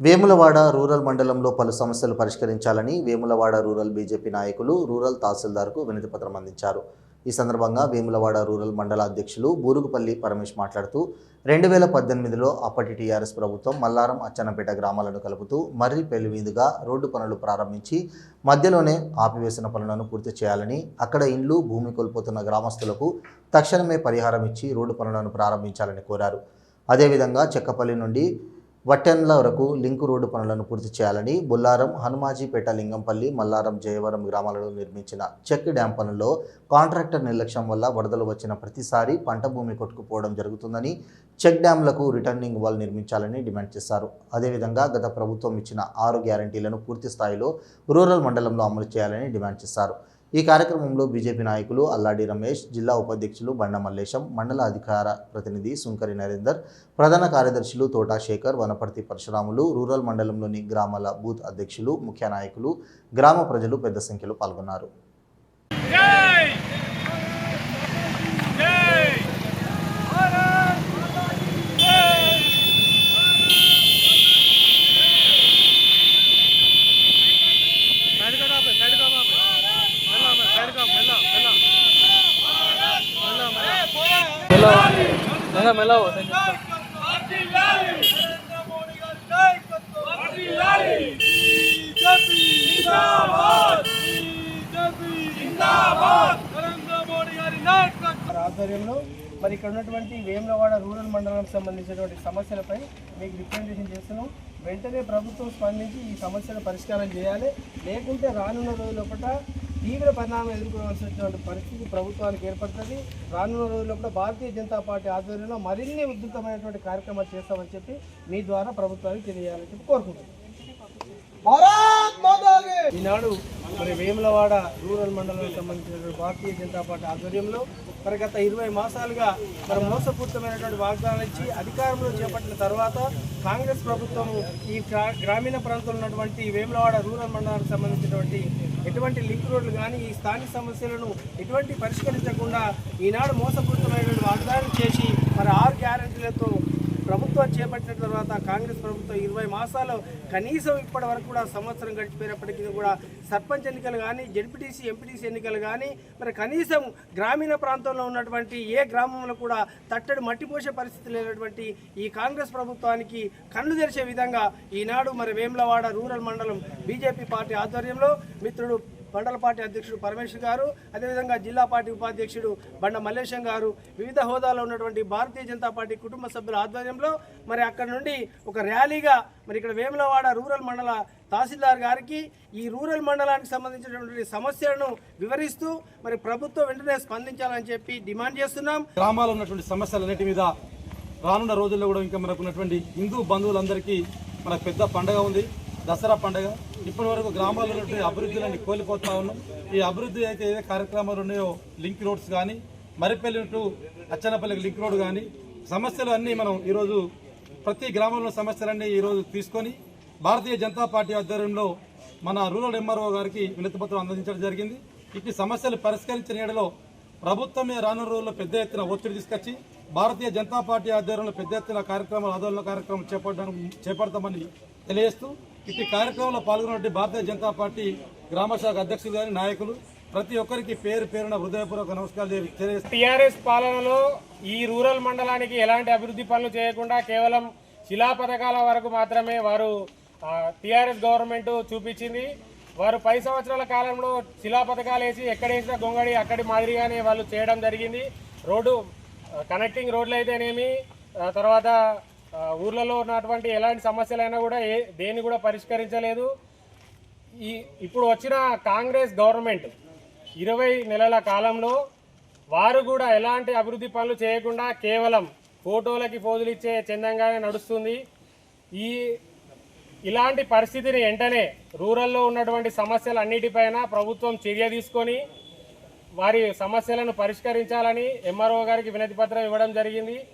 Vemulawada rural మండలంలో పలు సమస్యలు పరిష్కరించాలని వేములవాడ రూరల్ బీజేపీ నాయకులు రూరల్ తహసీల్దార్కు వినతిపత్రం అందించారు. ఈ సందర్భంగా వేములవాడ రూరల్ మండల అధ్యక్షులు బూరుగుపల్లి పరమేష్ మాట్లాడుతూ రెండు వేల పద్దెనిమిదిలో అప్పటి టీఆర్ఎస్ ప్రభుత్వం మల్లారం అచ్చన్నపేట గ్రామాలను కలుపుతూ మర్రి పెళ్ళి మీదుగా రోడ్డు పనులు ప్రారంభించి మధ్యలోనే ఆపివేసిన పనులను పూర్తి చేయాలని అక్కడ ఇండ్లు భూమి కోల్పోతున్న గ్రామస్తులకు తక్షణమే పరిహారం ఇచ్చి రోడ్డు పనులను ప్రారంభించాలని కోరారు. అదేవిధంగా చెక్కపల్లి నుండి వట్టెన్ల వరకు లింకు రోడ్డు పనులను పూర్తి చేయాలని బొల్లారం హనుమాజీపేట లింగంపల్లి మల్లారం జయవరం గ్రామాలలో నిర్మించిన చెక్ డ్యాం పనుల్లో కాంట్రాక్టర్ నిర్లక్ష్యం వల్ల వరదలు వచ్చిన ప్రతిసారి పంట భూమి కొట్టుకుపోవడం జరుగుతుందని చెక్ డ్యాంలకు రిటర్నింగ్ వాల్ నిర్మించాలని డిమాండ్ చేశారు. అదేవిధంగా గత ప్రభుత్వం ఇచ్చిన ఆరు గ్యారంటీలను పూర్తి స్థాయిలో రూరల్ మండలంలో అమలు చేయాలని డిమాండ్ చేశారు. ఈ కార్యక్రమంలో బీజేపీ నాయకులు అల్లాడి రమేష్ జిల్లా ఉపాధ్యక్షులు బండ మల్లేశం మండల అధికార ప్రతినిధి సుంకరి నరేందర్ ప్రధాన కార్యదర్శులు తోటా శేఖర్ వనపర్తి పరశురాములు రూరల్ మండలంలోని గ్రామాల బూత్ అధ్యక్షులు ముఖ్య నాయకులు గ్రామ ప్రజలు పెద్ద సంఖ్యలో పాల్గొన్నారు. సంఘం ఆధ్వర్యంలో మరి ఇక్కడ ఉన్నటువంటి వేములవాడ రూరల్ మండలానికి సంబంధించినటువంటి సమస్యలపై మీకు రిప్రజెంటేషన్ చేస్తున్నాం. వెంటనే ప్రభుత్వం స్పందించి ఈ సమస్యల పరిష్కారం చేయాలి. లేకుంటే రానున్న రోజుల తీవ్ర పరిణామం ఎదుర్కోవాల్సినటువంటి పరిస్థితి ప్రభుత్వానికి ఏర్పడుతుంది. రానున్న రోజుల్లో భారతీయ జనతా పార్టీ ఆధ్వర్యంలో మరిన్ని ఉధృతమైనటువంటి కార్యక్రమాలు చేస్తామని చెప్పి మీ ద్వారా ప్రభుత్వానికి తెలియాలని చెప్పి కోరుకుంటున్నాం. ఈనాడు మరి వేములవాడ రూరల్ మండలానికి సంబంధించినటువంటి భారతీయ జనతా పార్టీ ఆధ్వర్యంలో మరి గత ఇరవై మాసాలుగా మరి మోసపూరితమైనటువంటి వాగ్దానాలు ఇచ్చి అధికారంలో చేపట్టిన తర్వాత కాంగ్రెస్ ప్రభుత్వం ఈ గ్రామీణ ప్రాంతంలో ఉన్నటువంటి వేములవాడ రూరల్ మండలానికి సంబంధించినటువంటి ఎటువంటి లింక్ రోడ్లు కానీ ఈ స్థానిక సమస్యలను ఎటువంటి పరిష్కరించకుండా ఈనాడు మోసపూరితమైనటువంటి వాగ్దానం చేసి మరి ఆరు గ్యారంటీలతో ప్రభుత్వం చేపట్టిన తర్వాత కాంగ్రెస్ ప్రభుత్వం ఇరవై మాసాలు కనీసం ఇప్పటి వరకు కూడా సంవత్సరం గడిచిపోయినప్పటికీ కూడా సర్పంచ్ ఎన్నికలు కానీ జడ్పీటీసీ ఎంపీటీసీ ఎన్నికలు కానీ మరి కనీసం గ్రామీణ ప్రాంతంలో ఉన్నటువంటి ఏ గ్రామంలో కూడా తట్టడి మట్టిపోసే పరిస్థితి లేనటువంటి ఈ కాంగ్రెస్ ప్రభుత్వానికి కళ్ళు తెరిచే విధంగా ఈనాడు మరి వేములవాడ రూరల్ మండలం బీజేపీ పార్టీ ఆధ్వర్యంలో మిత్రుడు మండల పార్టీ అధ్యక్షుడు పరమేశ్వర్ గారు అదేవిధంగా జిల్లా పార్టీ ఉపాధ్యక్షుడు బండ మల్లేశం గారు వివిధ హోదాలో ఉన్నటువంటి భారతీయ జనతా పార్టీ కుటుంబ సభ్యుల ఆధ్వర్యంలో మరి అక్కడ నుండి ఒక ర్యాలీగా మరి ఇక్కడ వేములవాడ రూరల్ మండల తహసీల్దార్ గారికి ఈ రూరల్ మండలానికి సంబంధించినటువంటి సమస్యలను వివరిస్తూ మరి ప్రభుత్వం వెంటనే స్పందించాలని చెప్పి డిమాండ్ చేస్తున్నాం. గ్రామాల్లో ఉన్నటువంటి సమస్యలన్నిటి మీద రానున్న రోజుల్లో కూడా ఇంకా మనకు ఉన్నటువంటి హిందూ బంధువులందరికీ మనకు పెద్ద పండగ ఉంది. దసరా పండగ. ఇప్పటి వరకు గ్రామాల్లో ఉన్నటువంటి అభివృద్ధులన్నీ కోల్పోతా ఉన్నాం. ఈ అభివృద్ధి అయితే ఏ కార్యక్రమాలు ఉన్నాయో లింక్ రోడ్స్ కానీ మరిపల్లి టు అచ్చనపల్లికి లింక్ రోడ్ కానీ సమస్యలు అన్నీ మనం ఈరోజు ప్రతి గ్రామంలో సమస్యలన్నీ ఈరోజు తీసుకొని భారతీయ జనతా పార్టీ ఆధ్వర్యంలో మన రూరల్ ఎంఆర్ఓ గారికి వినతిపత్రం అందించడం జరిగింది. ఇట్టి సమస్యలు పరిష్కరించిన ఏడలో ప్రభుత్వమే రానున్న రోజుల్లో పెద్ద ఎత్తున ఒత్తిడి తీసుకొచ్చి భారతీయ జనతా పార్టీ ఆధ్వర్యంలో పెద్ద ఎత్తున కార్యక్రమాలు ఆందోళన కార్యక్రమం చేపట్టడానికి చేపడతామని తెలియజేస్తూ ఇట్టి కార్యక్రమంలో పాల్గొన్నటువంటి భారతీయ జనతా పార్టీ గ్రామ శాఖ అధ్యక్షులు గారి నాయకులు ప్రతి ఒక్కరికి పేరు పేరున హృదయపూర్వక నమస్కారాలు తెలియ- టీఆర్ఎస్ పాలనలో ఈ రూరల్ మండలానికి ఎలాంటి అభివృద్ధి పనులు చేయకుండా కేవలం శిలా పథకాల వరకు మాత్రమే వారు టీఆర్ఎస్ గవర్నమెంట్ చూపించింది. వారు పై సంవత్సరాల కాలంలో శిలా పథకాలు వేసి ఎక్కడేసిన గొంగడి అక్కడి మాదిరిగానే వాళ్ళు చేయడం జరిగింది. రోడ్డు కనెక్టింగ్ రోడ్లు అయితేనేమి తర్వాత ఊర్లలో ఉన్నటువంటి ఎలాంటి సమస్యలైనా కూడా ఏ దేన్ని కూడా పరిష్కరించలేదు. ఈ ఇప్పుడు వచ్చిన కాంగ్రెస్ గవర్నమెంట్ ఇరవై నెలల కాలంలో వారు కూడా ఎలాంటి అభివృద్ధి పనులు చేయకుండా కేవలం ఫోటోలకి పోజులు ఇచ్చే చందంగానే నడుస్తుంది. ఈ ఇలాంటి పరిస్థితిని వెంటనే రూరల్లో ఉన్నటువంటి సమస్యలు అన్నిటిపైన ప్రభుత్వం చర్య తీసుకొని వారి సమస్యలను పరిష్కరించాలని ఎంఆర్ఓ గారికి వినతి పత్రం ఇవ్వడం జరిగింది.